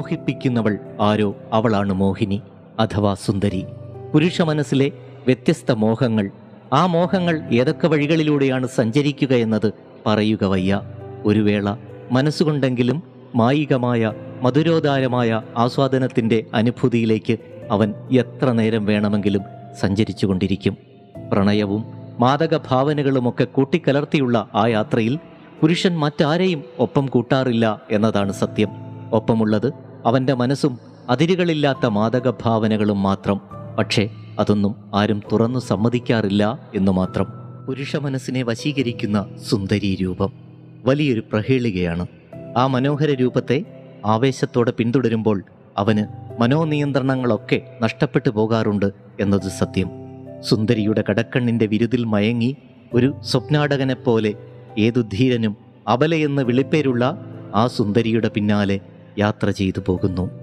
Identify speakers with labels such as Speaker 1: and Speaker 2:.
Speaker 1: മോഹിപ്പിക്കുന്നവൾ ആരോ അവളാണ് മോഹിനി അഥവാ സുന്ദരി. പുരുഷ മനസ്സിലെ വ്യത്യസ്ത മോഹങ്ങൾ. ആ മോഹങ്ങൾ ഏതൊക്കെ വഴികളിലൂടെയാണ് സഞ്ചരിക്കുക എന്നത് പറയുക വയ്യ. ഒരു വേള മനസ്സുകൊണ്ടെങ്കിലും മായികമായ മധുരോദാരമായ ആസ്വാദനത്തിന്റെ അനുഭൂതിയിലേക്ക് അവൻ എത്ര നേരം വേണമെങ്കിലും സഞ്ചരിച്ചു കൊണ്ടിരിക്കും പ്രണയവും മാദക ഭാവനകളുമൊക്കെ കൂട്ടിക്കലർത്തിയുള്ള ആ യാത്രയിൽ പുരുഷൻ മറ്റാരെയും ഒപ്പം കൂട്ടാറില്ല എന്നതാണ് സത്യം. ഒപ്പമുള്ളത് അവന്റെ മനസ്സും അതിരുകളില്ലാത്ത മാദക ഭാവനകളും മാത്രം. പക്ഷേ അതൊന്നും ആരും തുറന്നു സമ്മതിക്കാറില്ല എന്ന് മാത്രം. പുരുഷ മനസ്സിനെ വശീകരിക്കുന്ന സുന്ദരി രൂപം വലിയൊരു പ്രഹേളികയാണ്. ആ മനോഹര രൂപത്തെ ആവേശത്തോടെ പിന്തുടരുമ്പോൾ അവന് മനോനിയന്ത്രണങ്ങളൊക്കെ നഷ്ടപ്പെട്ടു പോകാറുണ്ട് എന്നത് സത്യം. സുന്ദരിയുടെ കടക്കണ്ണിന്റെ വിരുതിൽ മയങ്ങി ഒരു സ്വപ്നാടകനെപ്പോലെ ഏതു ധീരനും അബലയെന്ന് വിളിപ്പേരുള്ള ആ സുന്ദരിയുടെ പിന്നാലെ യാത്ര ചെയ്തു പോകുന്നു.